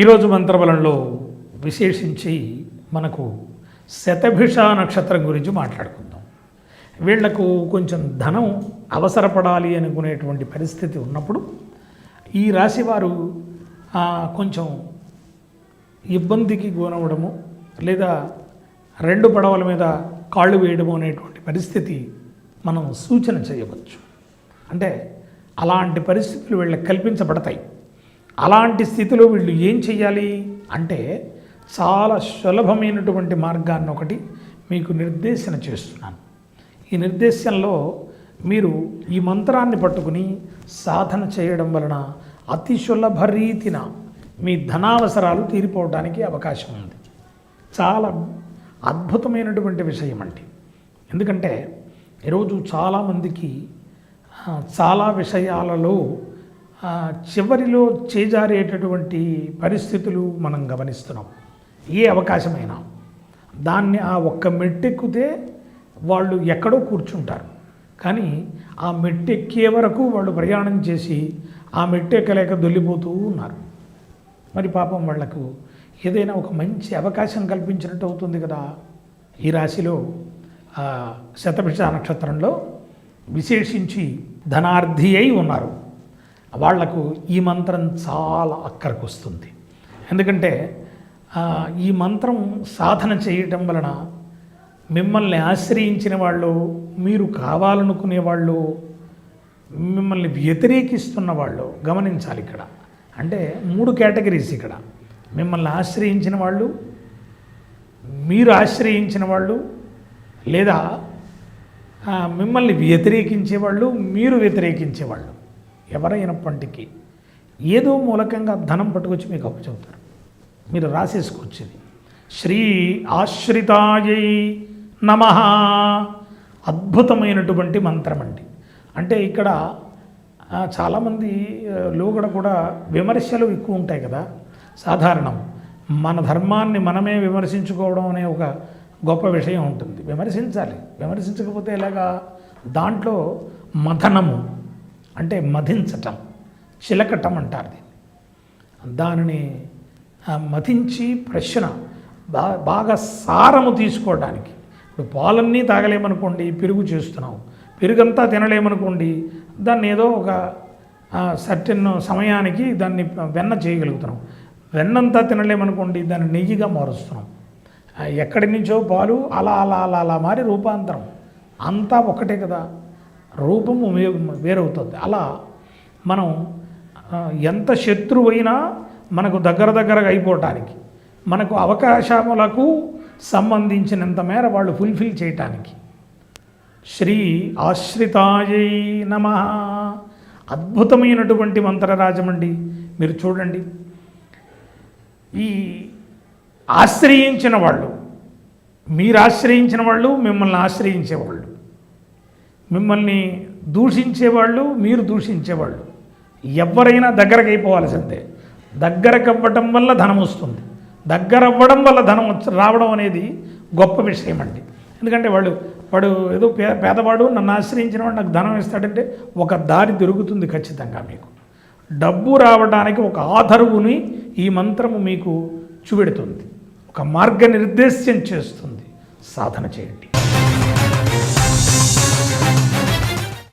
ఈరోజు మంత్రబలంలో విశేషించి మనకు శతభిష నక్షత్రం గురించి మాట్లాడుకుందాం. వీళ్ళకు కొంచెం ధనం అవసరపడాలి అనుకునేటువంటి పరిస్థితి ఉన్నప్పుడు ఈ రాశివారు కొంచెం ఇబ్బందికి గురవడము లేదా రెండు పడవల మీద కాళ్ళు వేయడము అనేటువంటి పరిస్థితి మనం సూచన చేయవచ్చు. అంటే అలాంటి పరిస్థితులు వీళ్ళకి కల్పించబడతాయి. అలాంటి స్థితిలో వీళ్ళు ఏం చేయాలి అంటే చాలా సులభమైనటువంటి మార్గాన్ని ఒకటి మీకు నిర్దేశన చేస్తున్నాను. ఈ నిర్దేశంలో మీరు ఈ మంత్రాన్ని పట్టుకుని సాధన చేయడం వలన అతి సులభ రీతిన మీ ధనావసరాలు తీరిపోవడానికి అవకాశం ఉంది. చాలా అద్భుతమైనటువంటి విషయం అండి. ఎందుకంటే ఈరోజు చాలామందికి చాలా విషయాలలో చివరిలో చేజారేటటువంటి పరిస్థితులు మనం గమనిస్తున్నాం. ఏ అవకాశమైనా దాన్ని ఆ ఒక్క మెట్టెక్కితే వాళ్ళు ఎక్కడో కూర్చుంటారు. కానీ ఆ మెట్టెక్కే వరకు వాళ్ళు ప్రయాణం చేసి ఆ మెట్టెక్కలేక దొల్లిపోతూ ఉన్నారు. మరి పాపం వాళ్ళకు ఏదైనా ఒక మంచి అవకాశం కల్పించినట్టు అవుతుంది కదా? ఈ రాశిలో శతభిష నక్షత్రంలో విశేషించి ధనార్థి అయి ఉన్నారు. వాళ్ళకు ఈ మంత్రం చాలా అక్కరకు వస్తుంది ఎందుకంటే ఈ మంత్రం సాధన చేయటం వలన మిమ్మల్ని ఆశ్రయించిన వాళ్ళు మీరు కావాలనుకునే వాళ్ళు మిమ్మల్ని వ్యతిరేకిస్తున్న వాళ్ళు గమనించాలి ఇక్కడ. అంటే మూడు కేటగిరీస్ ఇక్కడ. మిమ్మల్ని ఆశ్రయించిన వాళ్ళు మీరు ఆశ్రయించిన వాళ్ళు లేదా మిమ్మల్ని వ్యతిరేకించే వాళ్ళు మీరు వ్యతిరేకించే వాళ్ళు. ఎవరైనప్పటికీ ఏదో మూలకంగా ధనం పట్టుకొచ్చి మీకు అప్పు చెబుతారు మీరు రాసేసుకోవచ్చేది శ్రీ ఆశ్రితాయై నమ. అద్భుతమైనటువంటి మంత్రం అండి. అంటే ఇక్కడ చాలామంది లోగడ కూడా విమర్శలు ఎక్కువ ఉంటాయి కదా. సాధారణం. మన ధర్మాన్ని మనమే విమర్శించుకోవడం అనే ఒక గొప్ప విషయం ఉంటుంది. విమర్శించాలి. విమర్శించకపోతే ఇలాగా దాంట్లో మథనము. అంటే మధించటం చిలకటం అంటారు దీన్ని. దానిని మధించి ప్రశ్న బా బాగా సారము తీసుకోవడానికి. ఇప్పుడు పాలన్నీ తాగలేమనుకోండి పెరుగు చేస్తున్నాం పెరుగంతా తినలేమనుకోండి దాన్ని ఏదో ఒక సర్టెన్ సమయానికి దాన్ని వెన్న చేయగలుగుతున్నాం. వెన్నంతా తినలేమనుకోండి దాన్ని నెయ్యిగా మారుస్తున్నాం. ఎక్కడి నుంచో పాలు అలా అలా అలా అలా మారి రూపాంతరం. అంతా ఒకటే కదా. రూపము వేరవుతుంది. అలా మనం ఎంత శత్రువైనా మనకు దగ్గర దగ్గరగా అయిపోవటానికి మనకు అవకాశములకు సంబంధించినంత మేర వాళ్ళు ఫుల్ఫిల్ చేయటానికి. శ్రీ ఆశ్రితాయై నమ. అద్భుతమైనటువంటి మంత్రరాజమండి. మీరు చూడండి. ఈ ఆశ్రయించిన వాళ్ళు మీరు ఆశ్రయించిన వాళ్ళు మిమ్మల్ని ఆశ్రయించేవాళ్ళు. మిమ్మల్ని దూషించేవాళ్ళు మీరు దూషించేవాళ్ళు. ఎవరైనా దగ్గరకు అయిపోవాల్సిందే. దగ్గరకు అవ్వటం వల్ల ధనం వస్తుంది. దగ్గర అవ్వడం వల్ల ధనం రావడం అనేది గొప్ప విషయం అండి. ఎందుకంటే వాడు వాడు ఏదో పే పేదవాడు నన్ను ఆశ్రయించిన వాడు నాకు ధనం ఇస్తాడంటే ఒక దారి దొరుకుతుంది ఖచ్చితంగా మీకు. డబ్బు రావడానికి ఒక ఆధరువుని ఈ మంత్రము మీకు చూపెడుతుంది. ఒక మార్గ నిర్దేశం చేస్తుంది. సాధన చేయండి.